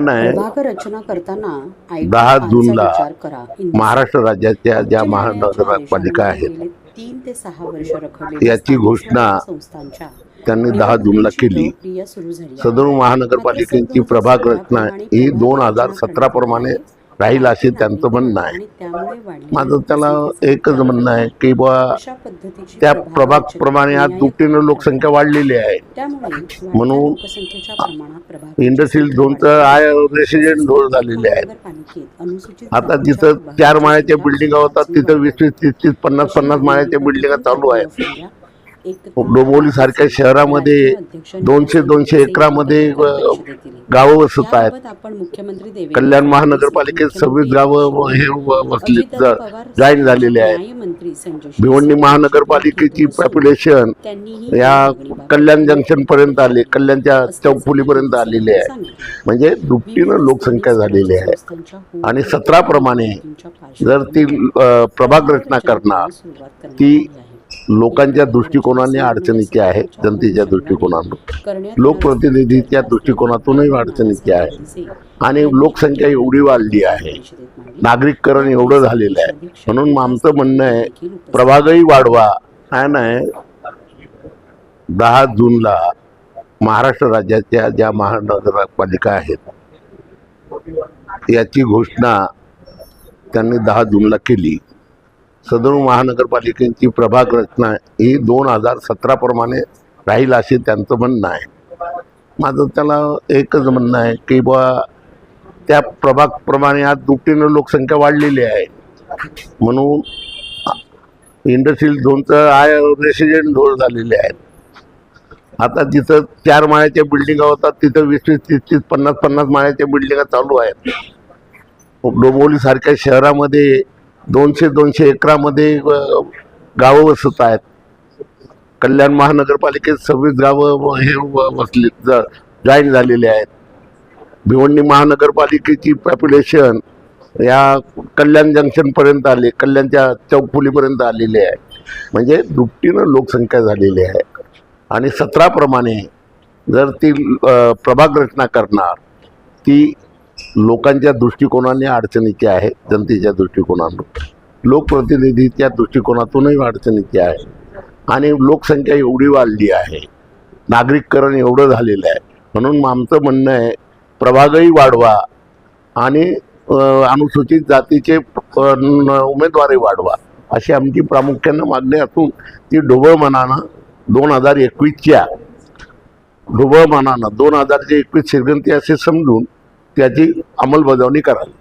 नाही प्रभाग रचना करताना दहा जूनला महाराष्ट्र राज्याच्या ज्या महानगरपालिका आहेत गेले तीन ते सहा वर्ष रखडलेल्या याची घोषणा त्यांनी दहा जूनला केली. प्रक्रिया सुरू झाली आहे. सदर महानगरपालिकेची प्रभाग रचना ही दोन हजार सतरा प्रमाणे राहील असे त्यांचं म्हणणं आहे. माझं त्याला एकच म्हणणं आहे की बा अशा पद्धतीची त्या प्रभाग प्रभाग रचना प्रमाणे आज दुपटीनं लोकसंख्या वाढलेली आहे. म्हणून इंडस्ट्रियल झोनचं आय रेसिडेंट झोन झालेले आहेत. आता जिथं चार माळ्याच्या बिल्डिंगा होतात तिथं वीस वीस तीस तीस पन्नास पन्नास माळ्याच्या बिल्डिंगा चालू आहेत डोंबिवली सारख्या शहरामध्ये दोनशे दोनशे एकरामध्ये गावं वसत आहेत. कल्याण महानगरपालिकेत सव्वीस गावं हे वसली जॉईन झालेले आहेत. भिवंडी महानगरपालिकेची पॉप्युलेशन या कल्याण जंक्शन पर्यंत आले कल्याणच्या चौफुलीपर्यंत आलेले आहे. म्हणजे दुपटीनं लोकसंख्या झालेली आहे. आणि सतरा प्रमाणे जर ती प्रभाग रचना करणार ती लोकांच्या दृष्टिकोनाने अडचणीची आहे जनतेच्या दृष्टिकोनातून. लोकप्रतिनिधीच्या दृष्टिकोनातूनही अडचणीची आहे. आणि लोकसंख्या एवढी वाढली आहे. नागरिककरण एवढं झालेलं आहे. म्हणून आमचं म्हणणं आहे प्रभागही वाढवा. काय नाही दहा जूनला महाराष्ट्र राज्याच्या ज्या महानगरपालिका आहेत याची घोषणा त्यांनी दहा जूनला केली. सदर महानगरपालिकेची प्रभाग रचना ही दोन हजार सतराप्रमाणे राहील असे त्यांचं म्हणणं आहे. माझं त्याला एकच म्हणणं आहे की बा त्या प्रभागप्रमाणे आज दुपटीनं लोकसंख्या वाढलेली आहे. म्हणून इंडस्ट्रियल झोनचं आय रेसिडेंट झोन झालेले आहेत. आता जिथं चार माळ्याच्या बिल्डिंगा होतात तिथं वीस वीस तीस तीस पन्नास पन्नास माळ्याच्या बिल्डिंगा चालू आहेत. डोंबोलीसारख्या शहरामध्ये दोनशे दोनशे एकरामध्ये गावं वसत आहेत. कल्याण महानगरपालिकेत सव्वीस गावं व- हे वसले जॉईन झालेले आहेत. भिवंडी महानगरपालिकेची पॉप्युलेशन या कल्याण जंक्शनपर्यंत आले कल्याणच्या चौकपुलीपर्यंत आलेली आहे. म्हणजे दुपटीनं लोकसंख्या झालेली आहे. आणि सतराप्रमाणे जर ती प्रभाग रचना करणार ती लोकांच्या दृष्टिकोनाने अडचणीची आहे जनतेच्या दृष्टिकोनातून. लोकप्रतिनिधीच्या दृष्टिकोनातूनही अडचणीची आहे. आणि लोकसंख्या एवढी वाढली आहे. नागरिककरण एवढं झालेलं आहे. म्हणून आमचं म्हणणं आहे प्रभागही वाढवा आणि अनुसूचित जातीचे उमेदवारही वाढवा. अशी आमची प्रामुख्यानं मागणी असून ती ढोबळमानानं दोन हजार एकवीसच्या ढोबळमानानं दोन हजारचे एकवीस शिरगंती असे समजून त्याची अंमलबजावणी करावी.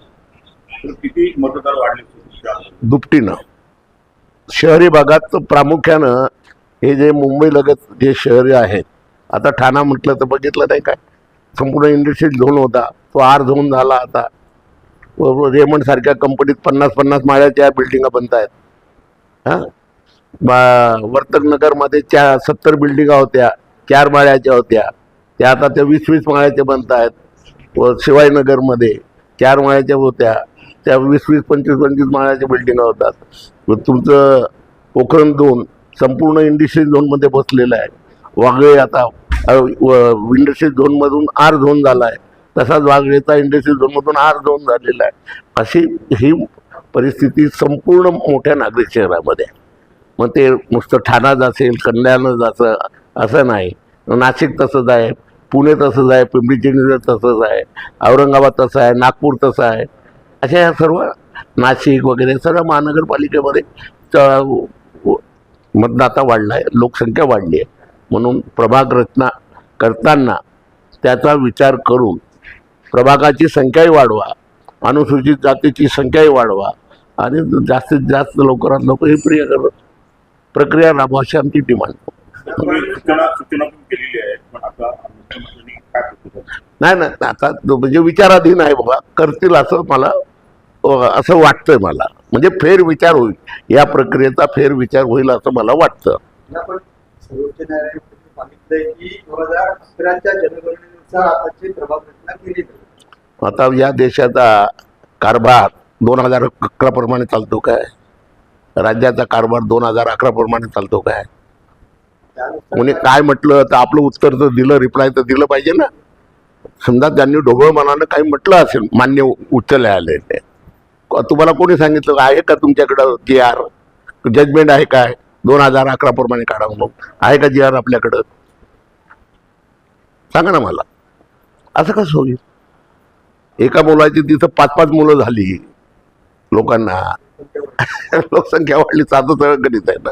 तर किती मतदार वाढले तुमच्या? दुपटीनं. शहरी भागात प्रामुख्यानं हे जे मुंबई लगत जे शहरे आहेत आता ठाणा म्हटलं तर बघितलं नाही काय? संपूर्ण इंडस्ट्रियल झोन होता तो आर झोन झाला आता. रेमंड सारख्या कंपनीत पन्नास पन्नास माळ्याच्या बिल्डिंगा बनत आहेत. हां? बा वर्तकनगरमध्ये च्या सत्तर बिल्डिंगा होत्या चार माळ्याच्या होत्या. त्या आता त्या वीस वीस माळ्याच्या बनत आहेत. व शिवायनगरमध्ये चार माळ्याच्या होत्या. त्या वीस वीस पंचवीस पंचवीस माळ्याच्या बिल्डिंगा होतात व तुमचं पोखरण दोन संपूर्ण इंडस्ट्रीज झोनमध्ये बसलेलं आहे. वागळे आता इंडस्ट्रीज झोनमधून आर झोन झाला आहे. तसाच वागळेचा इंडस्ट्रीज झोनमधून आर झोन झालेला आहे. अशी ही परिस्थिती संपूर्ण मोठ्या नागरिक शहरामध्ये आहे. मग ते नुसतं ठाणाच असेल कल्याणच असं असं नाही. नाशिक तसंच आहे. पुणे तसंच आहे पिंपरी चिंचवड तसंच आहे औरंगाबाद तसं आहे नागपूर तसं आहे. अशा या सर्व नाशिक वगैरे सर्व महानगरपालिकेमध्ये मतदाता वाढला आहे लोकसंख्या वाढली आहे. म्हणून प्रभाग रचना करताना त्याचा विचार करून प्रभागाची संख्याही वाढवा अनुसूचित जातीची संख्याही वाढवा आणि जास्तीत जास्त लवकरात लवकर ही प्रिय प्रक्रिया राबवा अशी आमची डिमांड नाही नाही आता म्हणजे विचाराधीन आहे बाबा. करतील असं मला असं वाटतंय मला. म्हणजे फेर विचार होईल. या प्रक्रियेचा फेर विचार होईल असं मला वाटतं. आता या देशाचा कारभार दोन हजार अकरा प्रमाणे चालतो काय? राज्याचा कारभार दोन हजार अकरा प्रमाणे चालतो काय? कोणी काय म्हटलं तर आपलं उत्तर तर दिलं रिप्लाय तर दिलं पाहिजे ना. समजा त्यांनी ढोबळ मनानं काही म्हटलं असेल मान्य उच्च न्यायालयाने तुम्हाला कोणी सांगितलं आहे का तुमच्याकडं जी आर जजमेंट आहे काय? दोन हजार अकरा प्रमाणे काढा मग आहे का जी आर आपल्याकडं? सांगा ना मला. असं कसं होईल? एका मुलाची तिथं पाच पाच मुलं झाली. लोकांना लोकसंख्या वाढली साधं सगळं गणित आहे ना.